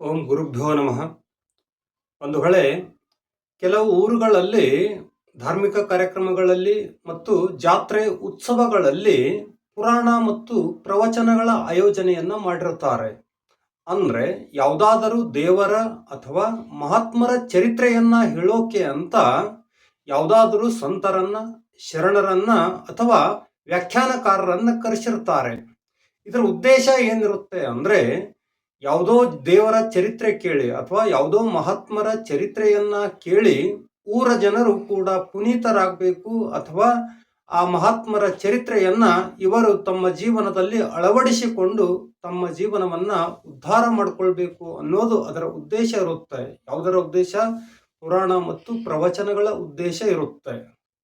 ಓಂ ಗುರುಭ್ಯೋ ನಮಃ. ಒಂದು ಹೊಳೆ ಕೆಲವು ಊರುಗಳಲ್ಲಿ ಧಾರ್ಮಿಕ ಕಾರ್ಯಕ್ರಮಗಳಲ್ಲಿ ಮತ್ತು ಜಾತ್ರೆ ಉತ್ಸವಗಳಲ್ಲಿ ಪುರಾಣ ಮತ್ತು ಪ್ರವಚನಗಳ ಆಯೋಜನೆಯನ್ನು ಮಾಡಿರುತ್ತಾರೆ. ಅಂದರೆ ಯಾವುದಾದರೂ ದೇವರ ಅಥವಾ ಮಹಾತ್ಮರ ಚರಿತ್ರೆಯನ್ನ ಹೇಳೋಕೆ ಅಂತ ಯಾವುದಾದರೂ ಸಂತರನ್ನ, ಶರಣರನ್ನ ಅಥವಾ ವ್ಯಾಖ್ಯಾನಕಾರರನ್ನ ಕರೆಸಿರ್ತಾರೆ ಇದರ ಉದ್ದೇಶ ಏನಿರುತ್ತೆ ಅಂದ್ರೆ ಯಾವುದೋ ದೇವರ ಚರಿತ್ರೆ ಕೇಳಿ ಅಥವಾ ಯಾವುದೋ ಮಹಾತ್ಮರ ಚರಿತ್ರೆಯನ್ನ ಕೇಳಿ ಊರ ಜನರು ಕೂಡ ಪುನೀತರಾಗಬೇಕು ಅಥವಾ ಆ ಮಹಾತ್ಮರ ಚರಿತ್ರೆಯನ್ನ ಇವರು ತಮ್ಮ ಜೀವನದಲ್ಲಿ ಅಳವಡಿಸಿಕೊಂಡು ತಮ್ಮ ಜೀವನವನ್ನ ಉದ್ಧಾರ ಮಾಡಿಕೊಳ್ಬೇಕು ಅನ್ನೋದು ಅದರ ಉದ್ದೇಶ ಇರುತ್ತೆ. ಯಾವುದರ ಉದ್ದೇಶ? ಪುರಾಣ ಮತ್ತು ಪ್ರವಚನಗಳ ಉದ್ದೇಶ ಇರುತ್ತೆ.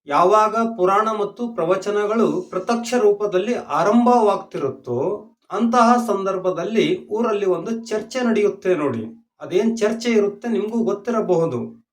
ಯಾವಾಗ ಪುರಾಣ ಮತ್ತು ಪ್ರವಚನಗಳು ಪ್ರತ್ಯಕ್ಷ ರೂಪದಲ್ಲಿ ಆರಂಭವಾಗ್ತಿರುತ್ತೋ ಅಂತಹ ಸಂದರ್ಭದಲ್ಲಿ ಊರಲ್ಲಿ ಒಂದು ಚರ್ಚೆ ನಡೆಯುತ್ತೆ ನೋಡಿ. ಅದೇನ್ ಚರ್ಚೆ ಇರುತ್ತೆ ನಿಮಗೂ ಗೊತ್ತಿರಬಹುದು.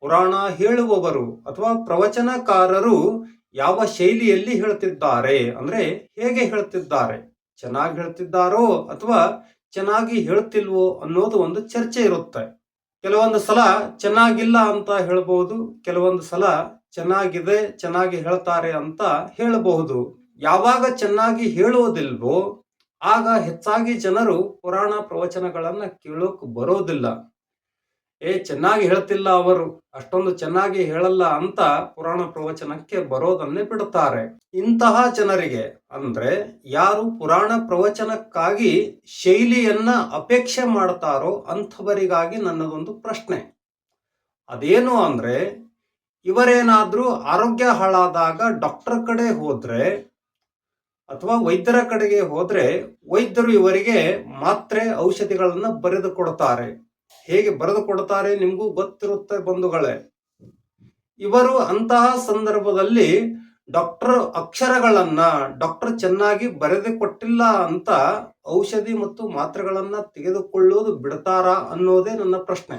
ಪುರಾಣ ಹೇಳುವವರು ಅಥವಾ ಪ್ರವಚನಕಾರರು ಯಾವ ಶೈಲಿಯಲ್ಲಿ ಹೇಳ್ತಿದ್ದಾರೆ ಅಂದ್ರೆ ಹೇಗೆ ಹೇಳ್ತಿದ್ದಾರೆ. ಚೆನ್ನಾಗಿ ಹೇಳ್ತಿದ್ದಾರೋ ಅಥವಾ ಚೆನ್ನಾಗಿ ಹೇಳ್ತಿಲ್ವೋ ಅನ್ನೋದು ಒಂದು ಚರ್ಚೆ ಇರುತ್ತೆ. ಕೆಲವೊಂದು ಸಲ ಚೆನ್ನಾಗಿಲ್ಲ ಅಂತ ಹೇಳಬಹುದು, ಕೆಲವೊಂದು ಸಲ ಚೆನ್ನಾಗಿದೆ, ಚೆನ್ನಾಗಿ ಹೇಳ್ತಾರೆ ಅಂತ ಹೇಳಬಹುದು. ಯಾವಾಗ ಚೆನ್ನಾಗಿ ಹೇಳುವುದಿಲ್ವೋ ಆಗ ಹೆಚ್ಚಾಗಿ ಜನರು ಪುರಾಣ ಪ್ರವಚನಗಳನ್ನ ಕೇಳೋಕ್ ಬರೋದಿಲ್ಲ. ಏ, ಚೆನ್ನಾಗಿ ಹೇಳ್ತಿಲ್ಲ ಅವರು, ಅಷ್ಟೊಂದು ಚೆನ್ನಾಗಿ ಹೇಳಲ್ಲ ಅಂತ ಪುರಾಣ ಪ್ರವಚನಕ್ಕೆ ಬರೋದನ್ನೇ ಬಿಡುತ್ತಾರೆ ಇಂತಹ ಜನರಿಗೆ ಅಂದ್ರೆ ಯಾರು ಪುರಾಣ ಪ್ರವಚನಕ್ಕಾಗಿ ಶೈಲಿಯನ್ನ ಅಪೇಕ್ಷೆ ಮಾಡ್ತಾರೋ ಅಂಥವರಿಗಾಗಿ ನನ್ನದೊಂದು ಪ್ರಶ್ನೆ. ಅದೇನು ಅಂದ್ರೆ, ಇವರೇನಾದ್ರೂ ಆರೋಗ್ಯ ಹಾಳಾದಾಗ ಡಾಕ್ಟರ್ ಕಡೆ ಹೋದ್ರೆ ಅಥವಾ ವೈದ್ಯರ ಕಡೆಗೆ ಹೋದ್ರೆ ವೈದ್ಯರು ಇವರಿಗೆ ಮಾತ್ರೆ, ಔಷಧಿಗಳನ್ನ ಬರೆದು ಕೊಡ್ತಾರೆ. ಹೇಗೆ ಬರೆದು ಕೊಡ್ತಾರೆ ನಿಮಗೂ ಗೊತ್ತಿರುತ್ತೆ ಬಂಧುಗಳೇ. ಇವರು ಅಂತಹ ಸಂದರ್ಭದಲ್ಲಿ ಡಾಕ್ಟರ್ ಅಕ್ಷರಗಳನ್ನ, ಡಾಕ್ಟರ್ ಚೆನ್ನಾಗಿ ಬರೆದು ಕೊಟ್ಟಿಲ್ಲ ಅಂತ ಔಷಧಿ ಮತ್ತು ಮಾತ್ರೆಗಳನ್ನ ತೆಗೆದುಕೊಳ್ಳುವುದು ಬಿಡ್ತಾರಾ ಅನ್ನೋದೇ ನನ್ನ ಪ್ರಶ್ನೆ.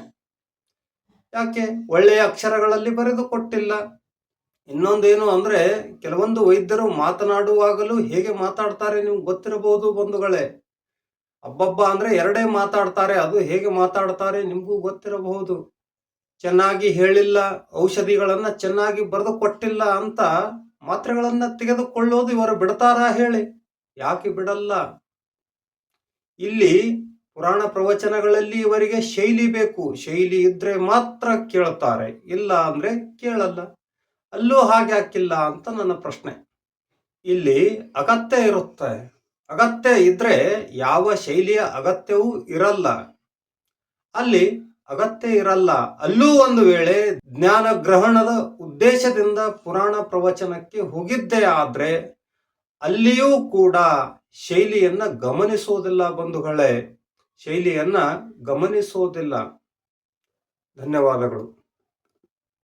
ಯಾಕೆ? ಒಳ್ಳೆಯ ಅಕ್ಷರಗಳಲ್ಲಿ ಬರೆದು ಕೊಟ್ಟಿಲ್ಲ. ಇನ್ನೊಂದೇನು ಅಂದ್ರೆ ಕೆಲವೊಂದು ವೈದ್ಯರು ಮಾತನಾಡುವಾಗಲೂ ಹೇಗೆ ಮಾತಾಡ್ತಾರೆ ನಿಮ್ಗೆ ಗೊತ್ತಿರಬಹುದು ಬಂಧುಗಳೇ. ಅಬ್ಬಬ್ಬ ಅಂದ್ರೆ ಎರಡೇ ಮಾತಾಡ್ತಾರೆ, ಅದು ಹೇಗೆ ಮಾತಾಡ್ತಾರೆ ನಿಮಗೂ ಗೊತ್ತಿರಬಹುದು. ಚೆನ್ನಾಗಿ ಹೇಳಿಲ್ಲ, ಔಷಧಿಗಳನ್ನ ಚೆನ್ನಾಗಿ ಬರೆದು ಕೊಟ್ಟಿಲ್ಲ ಅಂತ ಮಾತ್ರೆಗಳನ್ನ ತೆಗೆದುಕೊಳ್ಳೋದು ಇವರು ಬಿಡ್ತಾರಾ ಹೇಳಿ. ಯಾಕೆ ಬಿಡಲ್ಲ? ಇಲ್ಲಿ ಪುರಾಣ ಪ್ರವಚನಗಳಲ್ಲಿ ಇವರಿಗೆ ಶೈಲಿ ಬೇಕು. ಶೈಲಿ ಇದ್ರೆ ಮಾತ್ರ ಕೇಳ್ತಾರೆ, ಇಲ್ಲ ಅಂದ್ರೆ ಕೇಳಲ್ಲ. ಅಲ್ಲೂ ಹಾಗೆ ಹಾಕಿಲ್ಲ ಅಂತ ನನ್ನ ಪ್ರಶ್ನೆ. ಇಲ್ಲಿ ಅಗತ್ಯ ಇರುತ್ತೆ. ಅಗತ್ಯ ಇದ್ರೆ ಯಾವ ಶೈಲಿಯ ಅಗತ್ಯವೂ ಇರಲ್ಲ. ಅಲ್ಲಿ ಅಗತ್ಯ ಇರಲ್ಲ. ಅಲ್ಲೂ ಒಂದು ವೇಳೆ ಜ್ಞಾನ ಗ್ರಹಣದ ಉದ್ದೇಶದಿಂದ ಪುರಾಣ ಪ್ರವಚನಕ್ಕೆ ಹೋಗಿದ್ದೆ ಆದ್ರೆ ಅಲ್ಲಿಯೂ ಕೂಡ ಶೈಲಿಯನ್ನ ಗಮನಿಸೋದಿಲ್ಲ ಬಂಧುಗಳೇ. ಶೈಲಿಯನ್ನ ಗಮನಿಸೋದಿಲ್ಲ. ಧನ್ಯವಾದಗಳು.